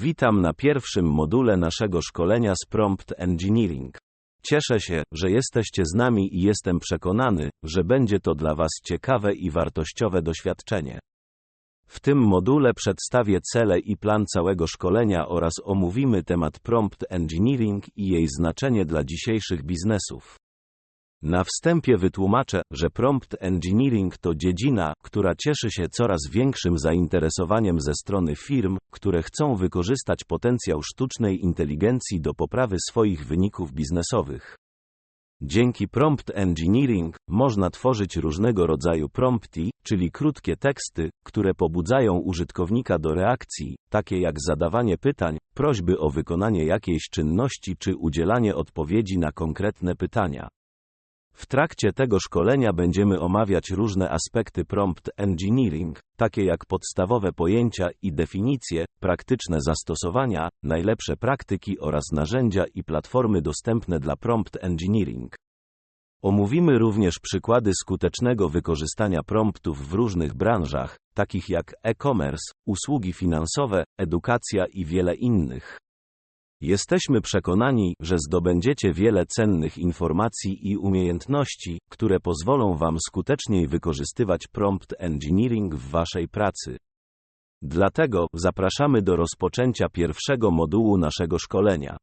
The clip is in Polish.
Witam na pierwszym module naszego szkolenia z Prompt Engineering. Cieszę się, że jesteście z nami i jestem przekonany, że będzie to dla Was ciekawe i wartościowe doświadczenie. W tym module przedstawię cele i plan całego szkolenia oraz omówimy temat Prompt Engineering i jej znaczenie dla dzisiejszych biznesów. Na wstępie wytłumaczę, że prompt engineering to dziedzina, która cieszy się coraz większym zainteresowaniem ze strony firm, które chcą wykorzystać potencjał sztucznej inteligencji do poprawy swoich wyników biznesowych. Dzięki prompt engineering można tworzyć różnego rodzaju prompty, czyli krótkie teksty, które pobudzają użytkownika do reakcji, takie jak zadawanie pytań, prośby o wykonanie jakiejś czynności czy udzielanie odpowiedzi na konkretne pytania. W trakcie tego szkolenia będziemy omawiać różne aspekty prompt engineering, takie jak podstawowe pojęcia i definicje, praktyczne zastosowania, najlepsze praktyki oraz narzędzia i platformy dostępne dla prompt engineering. Omówimy również przykłady skutecznego wykorzystania promptów w różnych branżach, takich jak e-commerce, usługi finansowe, edukacja i wiele innych. Jesteśmy przekonani, że zdobędziecie wiele cennych informacji i umiejętności, które pozwolą Wam skuteczniej wykorzystywać prompt engineering w Waszej pracy. Dlatego zapraszamy do rozpoczęcia pierwszego modułu naszego szkolenia.